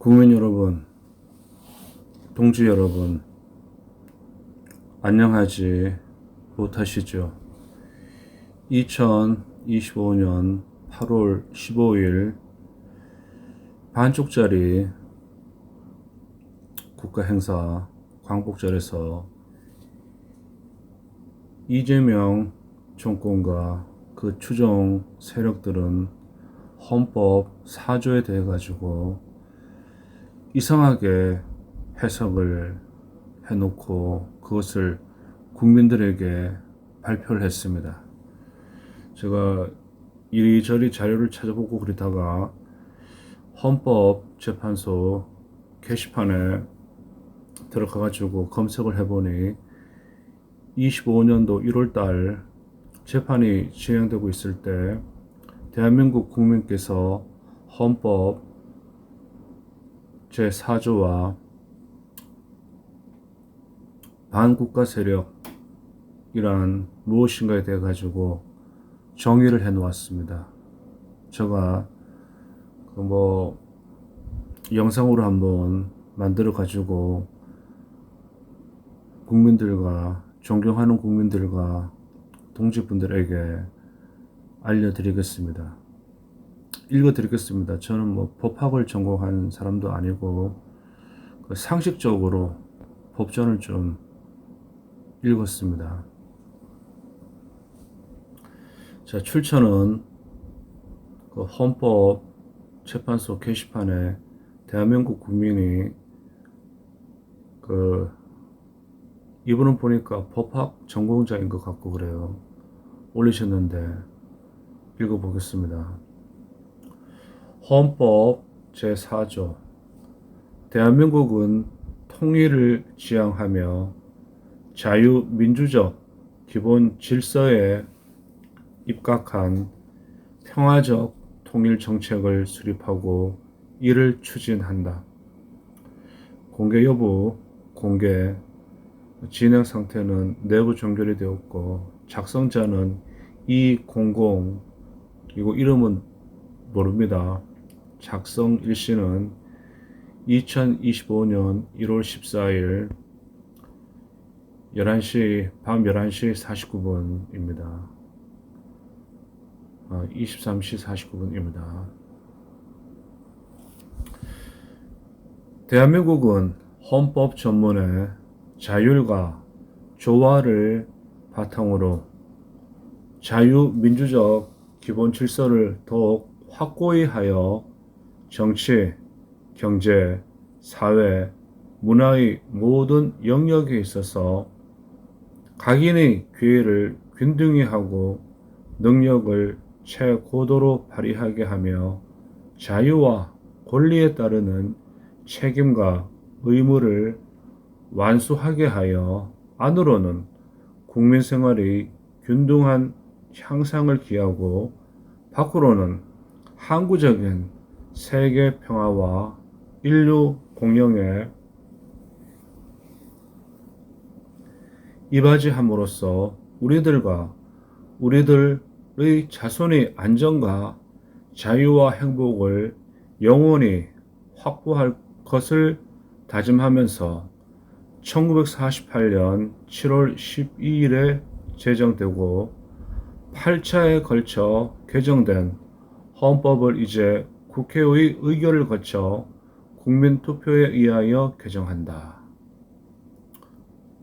국민 여러분, 동지 여러분, 안녕하지 못하시죠? 2025년 8월 15일 반쪽짜리 국가 행사 광복절에서 이재명 정권과 그 추종 세력들은 헌법 4조에 대해 가지고 이상하게 해석을 해놓고 그것을 국민들에게 발표를 했습니다. 제가 이리저리 자료를 찾아보고 그러다가 헌법재판소 게시판에 들어가가지고 검색을 해보니 25년도 1월달 재판이 진행되고 있을 때 대한민국 국민께서 헌법 제4조와 반국가 세력이란 무엇인가에 대해 가지고 정의를 해 놓았습니다. 제가 그 뭐 영상으로 한번 만들어 가지고 국민들과 존경하는 국민들과 동지분들에게 알려드리겠습니다. 읽어드리겠습니다. 저는 뭐 법학을 전공한 사람도 아니고 그 상식적으로 법전을 좀 읽었습니다. 자, 출처는 그 헌법 재판소 게시판에 대한민국 국민이 그 이분은 보니까 법학 전공자인 것 같고 그래요. 올리셨는데 읽어보겠습니다. 헌법 제4조 대한민국은 통일을 지향하며 자유민주적 기본 질서에 입각한 평화적 통일 정책을 수립하고 이를 추진한다. 공개 여부, 공개, 진행 상태는 내부 종결이 되었고 작성자는 이 공공 그리고 이름은 모릅니다. 작성 일시는 2025년 1월 14일 11시 밤 11시 49분입니다. 어, 23시 49분입니다. 대한민국은 헌법 전문의 자율과 조화를 바탕으로 자유민주적 기본 질서를 더욱 확고히 하여 정치, 경제, 사회, 문화의 모든 영역에 있어서 각인의 기회를 균등히 하고 능력을 최고도로 발휘하게 하며 자유와 권리에 따르는 책임과 의무를 완수하게 하여 안으로는 국민 생활의 균등한 향상을 기하고 밖으로는 항구적인 세계 평화와 인류 공영에 이바지함으로써 우리들과 우리들의 자손의 안전과 자유와 행복을 영원히 확보할 것을 다짐하면서 1948년 7월 12일에 제정되고 8차에 걸쳐 개정된 헌법을 이제 국회의 의결을 거쳐 국민 투표에 의하여 개정한다.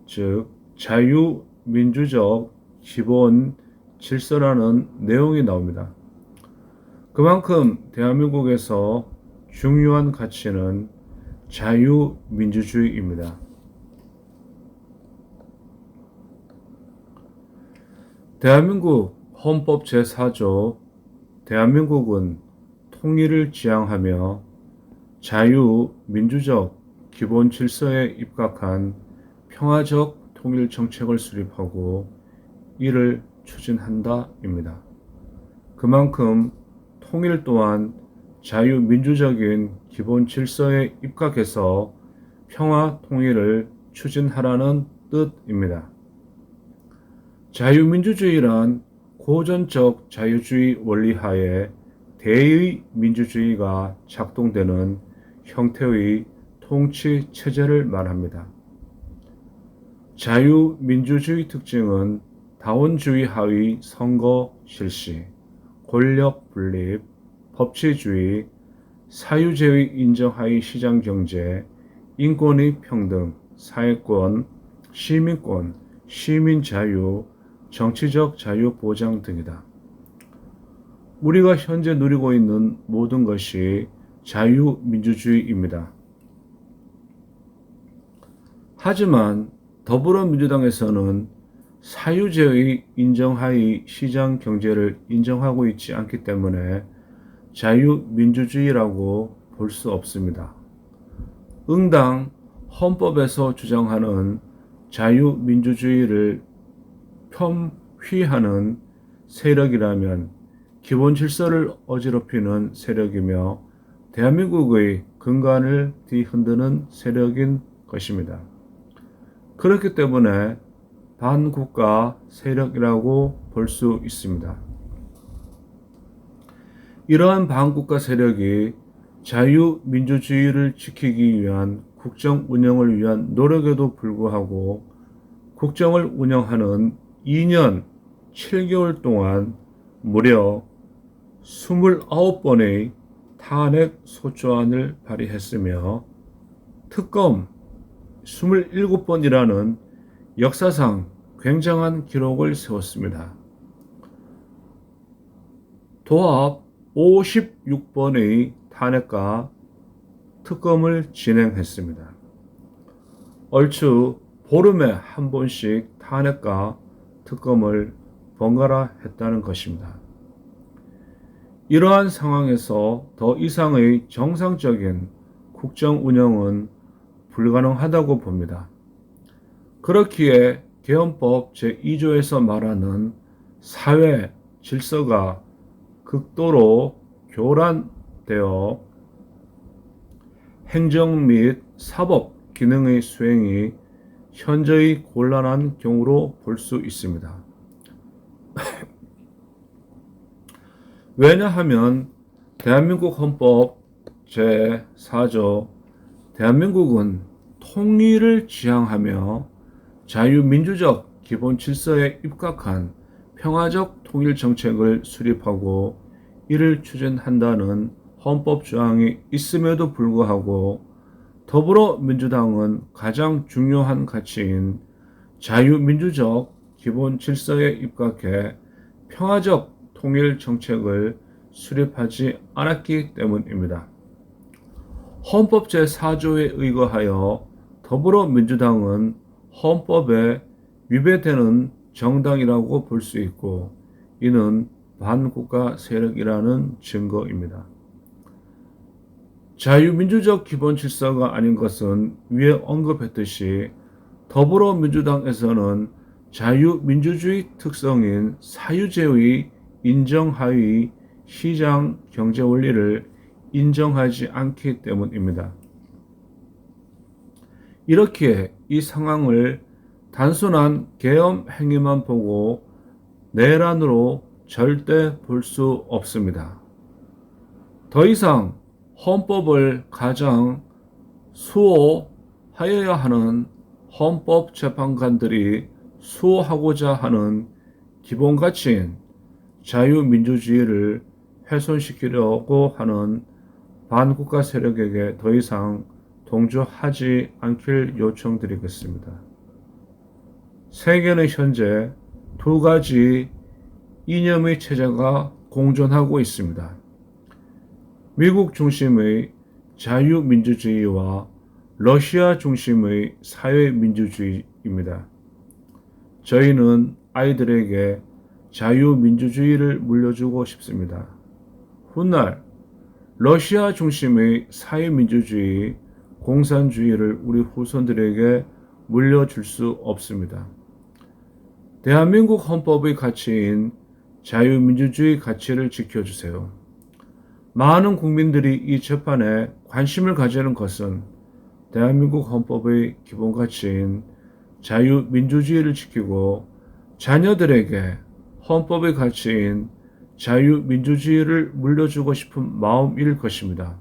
즉, 자유민주적 기본 질서라는 내용이 나옵니다. 그만큼 대한민국에서 중요한 가치는 자유민주주의입니다. 대한민국 헌법 제4조 대한민국은 통일을 지향하며 자유 민주적 기본 질서에 입각한 평화적 통일 정책을 수립하고 이를 추진한다입니다. 그만큼 통일 또한 자유민주적인 기본 질서에 입각해서 평화 통일을 추진하라는 뜻입니다. 자유민주주의란 고전적 자유주의 원리 하에 대의 민주주의가 작동되는 형태의 통치 체제를 말합니다. 자유민주주의 특징은 다원주의 하의 선거 실시, 권력 분립, 법치주의, 사유제의 인정하의 시장 경제, 인권의 평등, 사회권, 시민권, 시민 자유, 정치적 자유 보장 등이다. 우리가 현재 누리고 있는 모든 것이 자유민주주의입니다. 하지만 더불어민주당에서는 사유제의 인정하의 시장 경제를 인정하고 있지 않기 때문에 자유민주주의라고 볼 수 없습니다. 응당 헌법에서 주장하는 자유민주주의를 폄휘하는 세력이라면 기본 질서를 어지럽히는 세력이며 대한민국의 근간을 뒤흔드는 세력인 것입니다. 그렇기 때문에 반국가 세력이라고 볼 수 있습니다. 이러한 반국가 세력이 자유민주주의를 지키기 위한 국정 운영을 위한 노력에도 불구하고 국정을 운영하는 2년 7개월 동안 무려 29번의 탄핵 소추안을 발의했으며 특검 27번이라는 역사상 굉장한 기록을 세웠습니다. 도합 56번의 탄핵과 특검을 진행했습니다. 얼추 보름에 한 번씩 탄핵과 특검을 번갈아 했다는 것입니다. 이러한 상황에서 더 이상의 정상적인 국정 운영은 불가능하다고 봅니다. 그렇기에 개헌법 제2조에서 말하는 사회 질서가 극도로 교란되어 행정 및 사법 기능의 수행이 현저히 곤란한 경우로 볼 수 있습니다. 왜냐하면 대한민국 헌법 제4조 대한민국은 통일을 지향하며 자유민주적 기본 질서에 입각한 평화적 통일 정책을 수립하고 이를 추진한다는 헌법 조항이 있음에도 불구하고 더불어민주당은 가장 중요한 가치인 자유민주적 기본 질서에 입각해 평화적 통일 정책을 수립하지 않았기 때문입니다. 헌법 제4조에 의거하여 더불어민주당은 헌법에 위배되는 정당이라고 볼 수 있고 이는 반국가 세력이라는 증거입니다. 자유민주적 기본 질서가 아닌 것은 위에 언급했듯이 더불어민주당에서는 자유민주주의 특성인 사유제의 인정하의 시장 경제 원리를 인정하지 않기 때문입니다. 이렇게 이 상황을 단순한 계엄 행위만 보고 내란으로 절대 볼 수 없습니다. 더 이상 헌법을 가장 수호하여야 하는 헌법 재판관들이 수호하고자 하는 기본 가치인 자유민주주의를 훼손시키려고 하는 반국가 세력에게 더 이상 동조하지 않길 요청드리겠습니다. 세계는 현재 두 가지 이념의 체제가 공존하고 있습니다. 미국 중심의 자유민주주의와 러시아 중심의 사회민주주의입니다. 저희는 아이들에게 자유민주주의를 물려주고 싶습니다. 훗날 러시아 중심의 사회민주주의, 공산주의를 우리 후손들에게 물려줄 수 없습니다. 대한민국 헌법의 가치인 자유민주주의 가치를 지켜주세요. 많은 국민들이 이 재판에 관심을 가지는 것은 대한민국 헌법의 기본 가치인 자유민주주의를 지키고 자녀들에게 헌법의 가치인 자유민주주의를 물려주고 싶은 마음일 것입니다.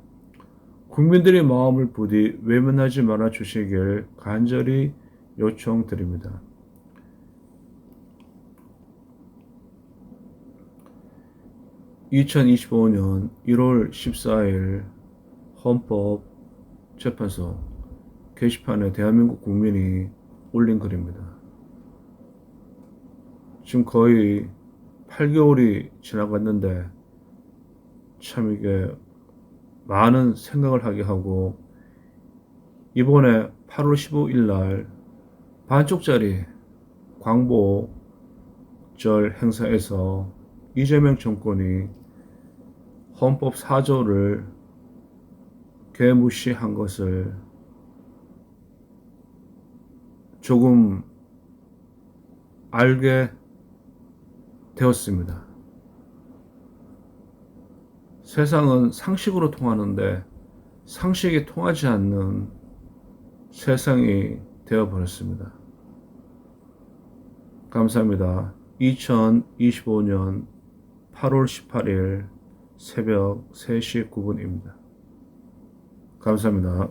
국민들의 마음을 부디 외면하지 말아 주시길 간절히 요청드립니다. (2025년 1월 14일) 헌법재판소 게시판에 대한민국 국민이 올린 글입니다. 지금 거의 8개월이 지나갔는데 참 이게 많은 생각을 하게 하고 이번에 8월 15일 날 반쪽짜리 광복절 행사에서 이재명 정권이 헌법 4조를 개무시한 것을 조금 알게 되었습니다. 세상은 상식으로 통하는데 상식이 통하지 않는 세상이 되어버렸습니다. 감사합니다. 2025년 8월 18일 새벽 3시 9분입니다. 감사합니다.